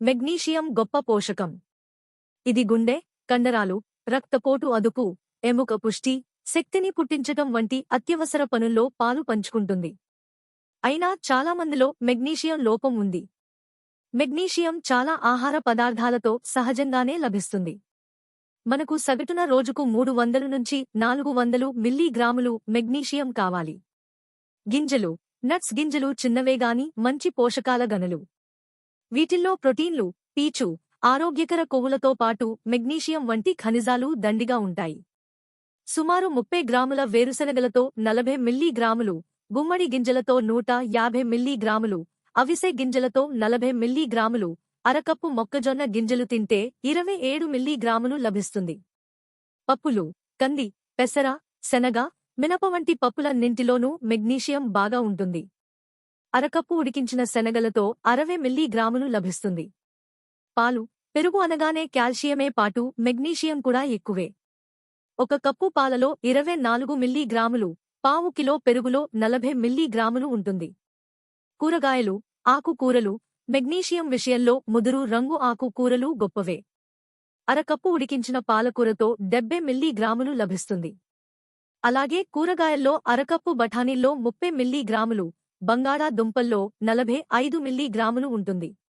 Magnesium గొప్ప పోషకం. ఇది గుండె కండరాలు రక్తపోటు అదుపు ఎముక పుష్టి శక్తిని పుట్టించటం వంటి అత్యవసర పనుల్లో పాలు పంచుకుంటుంది. అయినా చాలామందిలో మెగ్నీషియం లోపం ఉంది. మెగ్నీషియం చాలా ఆహార పదార్థాలతో సహజంగానే లభిస్తుంది. మనకు సగటున రోజుకు మూడు వందలు నుంచి నాలుగు వందలు మిల్లీగ్రాములు మెగ్నీషియం కావాలి. గింజలు నట్స్ గింజలు చిన్నవేగాని మంచి పోషకాల గనులు. వీటిల్లో ప్రోటీన్లు పీచు ఆరోగ్యకర కొవ్వులతో పాటు మెగ్నీషియం వంటి ఖనిజాలు దండిగా ఉంటాయి. సుమారు ముప్పై గ్రాముల వేరుశనగలతో నలభై మిల్లీగ్రాములు గుమ్మడి గింజలతో నూట యాభై మిల్లీగ్రాములు అవిసె గింజలతో నలభై మిల్లీగ్రాములు అరకప్పు మొక్కజొన్న గింజలు తింటే ఇరవై ఏడు మిల్లీగ్రాములు లభిస్తుంది. పప్పులు కంది పెసర శనగ మినప వంటి పప్పులన్నింటిలోనూ మెగ్నీషియం బాగా ఉంటుంది. అరకప్పు ఉడికించిన శనగలతో అరవై మిల్లీగ్రాములు లభిస్తుంది. పాలు పెరుగు అనగానే కాల్షియమే పాటు మెగ్నీషియం కూడా ఎక్కువే. ఒక కప్పు పాలలో ఇరవై నాలుగు మిల్లీగ్రాములు పావు కిలో పెరుగులో నలభై మిల్లీగ్రాములు ఉంటుంది. కూరగాయలు ఆకుకూరలు మెగ్నీషియం విషయంలో ముదురు రంగు ఆకుకూరలు గొప్పవే. అరకప్పు ఉడికించిన పాలకూరతో డెబ్బై మిల్లీగ్రాములు లభిస్తుంది. అలాగే కూరగాయల్లో అరకప్పు బఠానీల్లో ముప్పై మిల్లీగ్రాములు బంగాళాదుంపల్లో నలభై ఐదు మిల్లీగ్రాములు ఉంటుంది.